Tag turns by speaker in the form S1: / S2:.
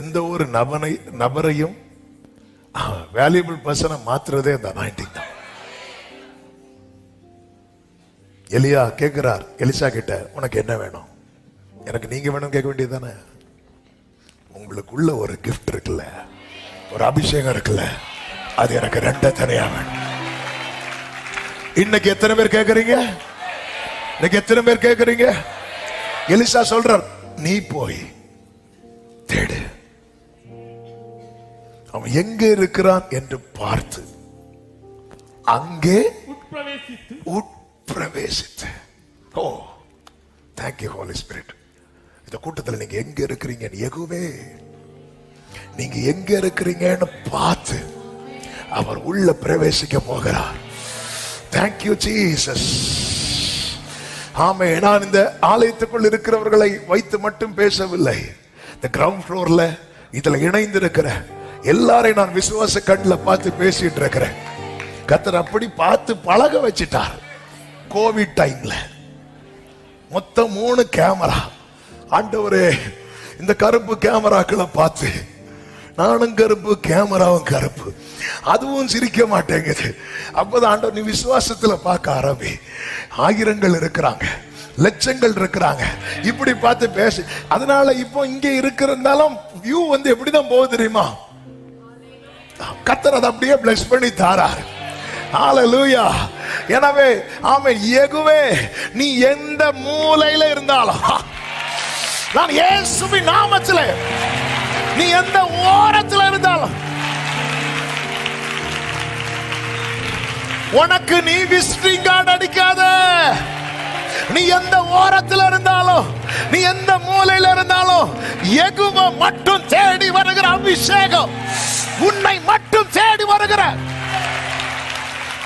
S1: எந்த ஒரு நபனை நபரையும் வேல்யூபிள் பர்சனை மாத்துறதே அந்த அனாயிண்டிங் தான். எலியா கேட்கிறார் எலிசா கிட்ட உனக்கு என்ன வேணும்? எனக்கு நீங்க வேணும் கேட்க வேண்டியது தானே உங்களுக்குள்ள ஒரு கிஃப்ட் இருக்குல்ல ஒரு அபிஷேகம் இருக்குல்ல அது எனக்கு ரெண்ட தனியா வேணும். இன்னைக்கு எத்தனை பேர் கேட்கறீங்க இன்னைக்கு எத்தனை பேர் கேட்கறீங்க எலிசா சொல்றார் நீ போய் தேடு. அவன் எங்க இருக்கிறான் என்று பார்த்து அங்கே
S2: உட்பிரவேசித்து.
S1: ஓ தேங்க்யூ ஹோலி ஸ்பிரிட் இந்த கூட்டத்தில் நீங்க எங்க இருக்கிறீங்க? எகுவே. நீங்க எங்க இருக்கிறீங்கன்னு பார்த்து அவர் உள்ள பிரவேசிக்க போகிறார். தேங்க்யூ ஜீசஸ் ஆமே நான் இந்த ஆலயத்துக்குள் இருக்கிறவர்களை வைத்து மட்டும் பேசவில்லை. இந்த கிரவுண்ட் ஃப்ளோர்ல இதுல இணைந்து இருக்கிற எல்லாரையும் நான் விசுவாச கண்ணில் பார்த்து பேசிட்டு இருக்கிறேன். கத்தர் அப்படி பார்த்து பழக வச்சிட்டார். கோவிட் டைம்ல மொத்தம் மூணு கேமரா. ஆண்டவரே இந்த கருப்பு கேமராக்களை பார்த்து நானும் கருப்பு கேமராவும் கருப்பு அதுவும் சிரிக்க மாட்டேங்குது. அப்போதான் ஆண்டவர் நீ விசுவாசத்துல பார்க்க ஆரம்பி. ஆயிரங்கள் இருக்கிறாங்க. லட்சங்கள் இருக்கிறாங்க. இப்படி பார்த்து பேசு. அதனால இப்போ இங்க இருக்கிறதாலும் வியூ வந்து எப்படிதான் போகுது தெரியுமா? கத்தர் அதை அப்படியே பிளஸ் பண்ணி தாரார். ஆலலூயா எனவே ஆமே எகுவே நீ எந்த மூலையில இருந்தாலும். நான் இயேசுவின் நாமத்தில நீ எந்த ஓரத்துல இருந்தாலும். உனக்கு நீ விசிட்டிங் கார்டு அடிக்காத. நீ எந்த ஓரத்துல இருந்தாலும் நீ எந்த மூலையில இருந்தாலும் எகுவ மட்டும் தேடி வருகிற அபிஷேகம். உன்னை மட்டும் தேடி வருகிற